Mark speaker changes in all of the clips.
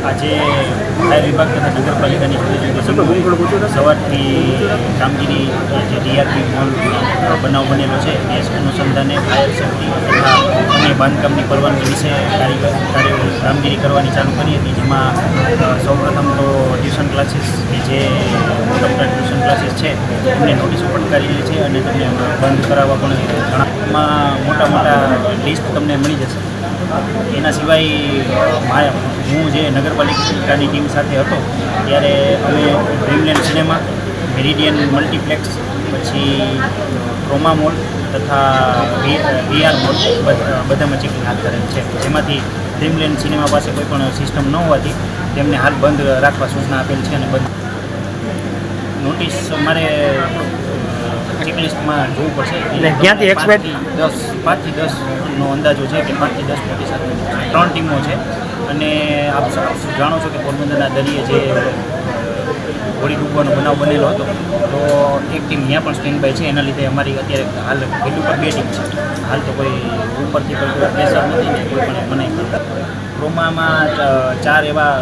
Speaker 1: આજે ફાયર વિભાગ તથા નગરપાલિકાની જુદી સવારથી કામગીરી જે ડીઆરપી મોલ બનાવ બનેલો છે એ અનુસંધાને ફાયર સેફટી તથા અન્ય બાંધકામની પરવાનગી વિશે કામગીરી કરવાની ચાલુ કરી હતી. જેમાં સૌપ્રથમ તો ટ્યુશન ક્લાસીસ કે જે મોટા મોટા ટ્યુશન ક્લાસીસ છે એમને પણ ફટકારેલી છે અને તમને બંધ કરાવવા પણ ઘણા એમાં મોટા મોટા લિસ્ટ તમને મળી જશે. એના સિવાય હું જે નગરપાલિકાની ટીમ સાથે હતો, ત્યારે અમે ડ્રીમલેન્ડ સિનેમા મેરિડિયન મલ્ટીપ્લેક્સ પછી ક્રોમા મોલ તથા વીઆર મોલ બધ- બધામાં ચેકિંગ હાથ ધરેલ છે. જેમાંથી ડ્રીમલેન્ડ સિનેમા પાસે કોઈ પણ સિસ્ટમ ન હોવાથી તેમને હાલ બંધ રાખવા સૂચના આપેલ છે અને બંધ નોટિસ મારે ચેકલિસ્ટમાં જોવું પડશે.
Speaker 2: એટલે ક્યાંથી
Speaker 1: પાંચથી દસ પાંચથી દસનો અંદાજો છે કે પાંચથી દસ નોટિસ આપેલી ત્રણ ટીમો છે. અને આપ જાણો છો કે પોરબંદરના દરિયે જે હોળી ડૂબવાનો બનાવ બનેલો હતો તો એક ટીમ ત્યાં પણ સ્ટેન્ડ બાય છે. એના લીધે અમારી અત્યારે હાલ ફિલ્ડ ઉપર બે ટીમ છે. હાલ તો કોઈ ઉપરથી કોઈ કોઈ પ્રેશર નથી ને કોઈ પણ મનાઈ કરતા. ક્રોમામાં ચાર એવા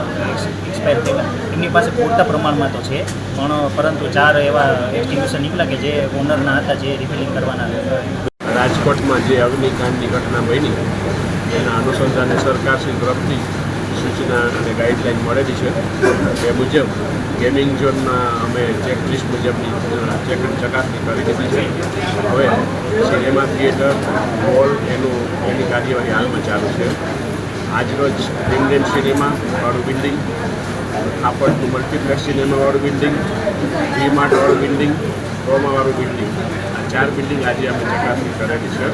Speaker 1: એક્સપાયર થયેલા એમની પાસે પૂરતા પ્રમાણમાં તો છે, પણ પરંતુ ચાર એવા એક્સટિંગ્યુશન નીકળ્યા કે જે ઓનરના હતા જે રિફિલિંગ કરવાના હતા.
Speaker 3: રાજકોટમાં જે અગ્નિકાંડની ઘટના બની, એના અનુસંધાને સરકારશ્રી તરફથી સૂચના અને ગાઈડલાઈન મળેલી છે. એ મુજબ ગેમિંગ ઝોનમાં અમે ચેકલિસ્ટ મુજબની ચેક ચકાસણી કરી દીધી છે. હવે સિનેમા થિયેટર હોલ એનું, એની કાર્યવાહી હાલમાં ચાલુ છે. આજરોજ ઇન્ડિયન સિનેમા વાળું બિલ્ડિંગ ખાપડનું મલ્ટીપ્લેક્સ સિનેમાવાળું બિલ્ડિંગ વી માર્ટવાળું બિલ્ડિંગ રોમાવાળું બિલ્ડિંગ આ ચાર બિલ્ડિંગ આજે અમે ચકાસણી કરેલી છે.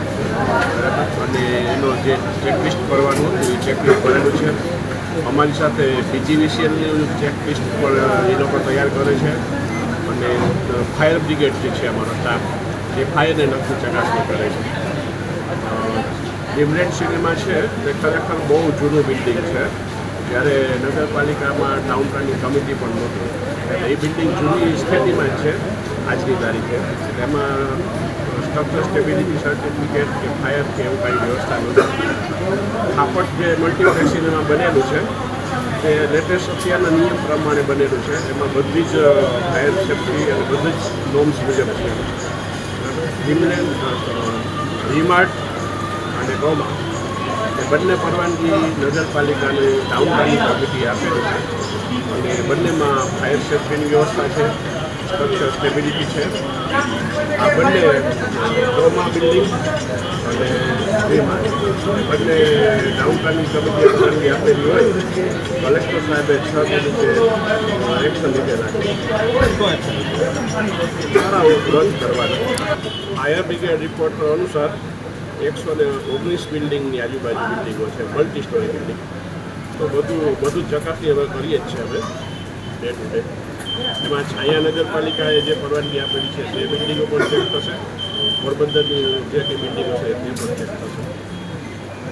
Speaker 3: બરાબર? અને એનો જે ચેકલિસ્ટ કરવાનું હતું, એ ચેકલિસ્ટ કરેલું છે. અમારી સાથે બીજીવીસીએલની ચેકલિસ્ટ પણ એ લોકો તૈયાર કરે છે. અને ફાયર બ્રિગેડ જે છે અમારો સ્ટાફ એ ફાયરને લગતી ચકાસણી કરે છે. ડિમલેન્ડ સિનેમા છે તે ખરેખર બહુ જૂનું બિલ્ડિંગ છે. જ્યારે નગરપાલિકામાં ટાઉન પ્લાનિંગ કમિટી પણ નહોતી. એટલે એ બિલ્ડિંગ જૂની સ્થિતિમાં જ છે, આજની તારીખે. એમાં સ્ટ્રક્ચર સ્ટેબિલિટી સર્ટિફિકેટ કે ફાયર કે એવું કાંઈ વ્યવસ્થા નથી ખાપટ જે મલ્ટીપ્લેક્સ સિનેમા બનેલું છે, તે લેટેસ્ટ અત્યારના નિયમ પ્રમાણે બનેલું છે. એમાં બધી જ ફાયર સેફ્ટી અને બધી જ નોમ્સ મુજબ છે. ડિમલેન્ડ રીમાર્ટ અને ગોમા એ બંને પરવાનગી નગરપાલિકાને ટાઉન પ્લાનિંગ કમિટી આપેલી છે. અને બંનેમાં ફાયર સેફ્ટીની વ્યવસ્થા છે, સ્ટ્રક્ચર સ્ટેબિલિટી છે. આ બંને ડોમા બિલ્ડિંગ અને બંને ટાઉન પ્લાનિંગ કમિટીએ પરવાનગી આપેલી હોય, કલેક્ટર સાહેબે છ તારીખે એક્શન લીધેલા છે. સારા રદ કરવાના. ફાયર બ્રિગેડ રિપોર્ટ અનુસાર એકસો ને ઓગણીસ બિલ્ડિંગની આજુબાજુ બિલ્ડિંગો છે મલ્ટી સ્ટોરી બિલ્ડિંગ તો બધું બધું ચકાસણી હવે કરીએ જ છે હવે ડે ટુ ડે એમાં છાયા નગરપાલિકાએ જે પરવાનગી આપેલી છે, તે બિલ્ડિંગો પણ ચેક થશે. પોરબંદરની જે બિલ્ડિંગો છે તે પણ ચેક થશે.